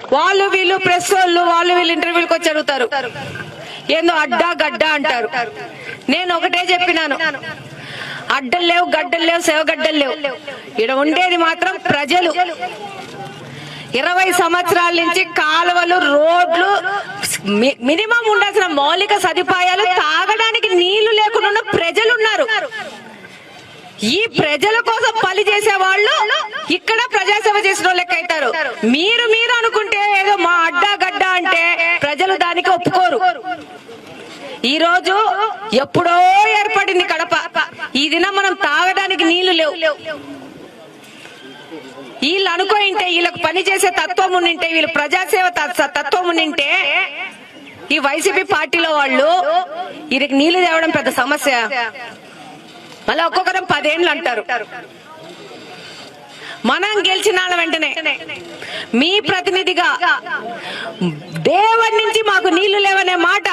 వాళ్ళు వీళ్ళు ప్రెస్ వాళ్ళు వాళ్ళు వీళ్ళు ఇంటర్వ్యూలకు వచ్చి అడుగుతారు. ఏందో అడ్డా గడ్డ అంటారు. నేను ఒకటే చెప్పినాను. అడ్డలు లేవు గడ్డలు లేవు సేవగడ్డలు లేవు. ఇక్కడ ఉండేది మాత్రం ప్రజలు. ఇరవై సంవత్సరాల నుంచి కాలువలు రోడ్లు మినిమం ఉండాల్సిన మౌలిక సదుపాయాలు తాగడానికి నీళ్ళు లేకుండా ఉన్న ప్రజలు ఉన్నారు ఈ ప్రజల కోసం పని చేసే వాళ్ళు ఇక్కడ ప్రజాసేవ చేసిన వాళ్ళు మీరు మీరు అనుకుంటే ఏదో మా అడ్డా గడ్డ అంటే ప్రజలు దానికి ఒప్పుకోరు. ఈ రోజు ఎప్పుడో ఏర్పడింది కడప. ఈ దినం మనం తాగడానికి నీళ్ళు లేవు. వీళ్ళు అనుకోయింటే వీళ్ళకి పని చేసే తత్వం ఉండింటే వీళ్ళు ప్రజాసేవ తత్వం ఉండింటే ఈ వైసీపీ పార్టీలో వాళ్ళు వీరికి నీళ్ళు తేవడం పెద్ద సమస్య. మళ్ళీ ఒక్కొక్కరం పదేళ్ళు అంటారు. మనం గెలిచిన వెంటనే. మీ ప్రతినిధిగా దేవుడి నుంచి మాకు నీళ్ళు లేవనే మాట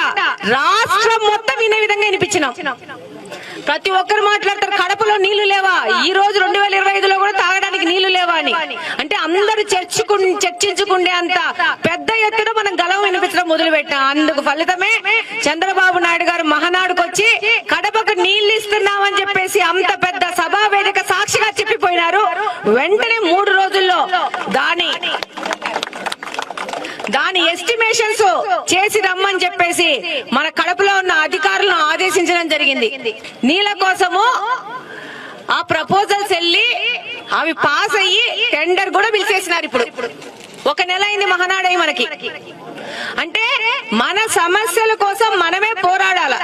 రాష్ట్రం మొత్తం వినే విధంగా వినిపించినాం. ప్రతి ఒక్కరు మాట్లాడతారు కడపలో నీళ్ళు లేవా? ఈ రోజు రెండు వేల ఇరవై ఐదులో కూడా తాగడానికి నీళ్ళు లేవా అని. అంటే అందరూ చర్చకు చర్చించుకుండే అంత పెద్ద ఎత్తున మనం గలం వినిపించడం మొదలు పెట్టాం అందుకు ఫలితమే చంద్రబాబు నాయుడు చెప్పిపోయినారు. వెంటనే మూడు రోజుల్లో దాని దాని ఎస్టిమేషన్స్ చేసి రమ్మని చెప్పేసి మన కడపలో ఉన్న అధికారులను ఆదేశించడం జరిగింది. నీళ్ళ కోసము ఆ ప్రపోజల్స్ వెళ్ళి అవి పాస్ అయ్యి టెండర్ కూడా పిలిచేసినారు ఇప్పుడు. ఒక నెల అయింది మహానాడై మనకి. అంటే మన సమస్యల కోసం మనమే పోరాడాల?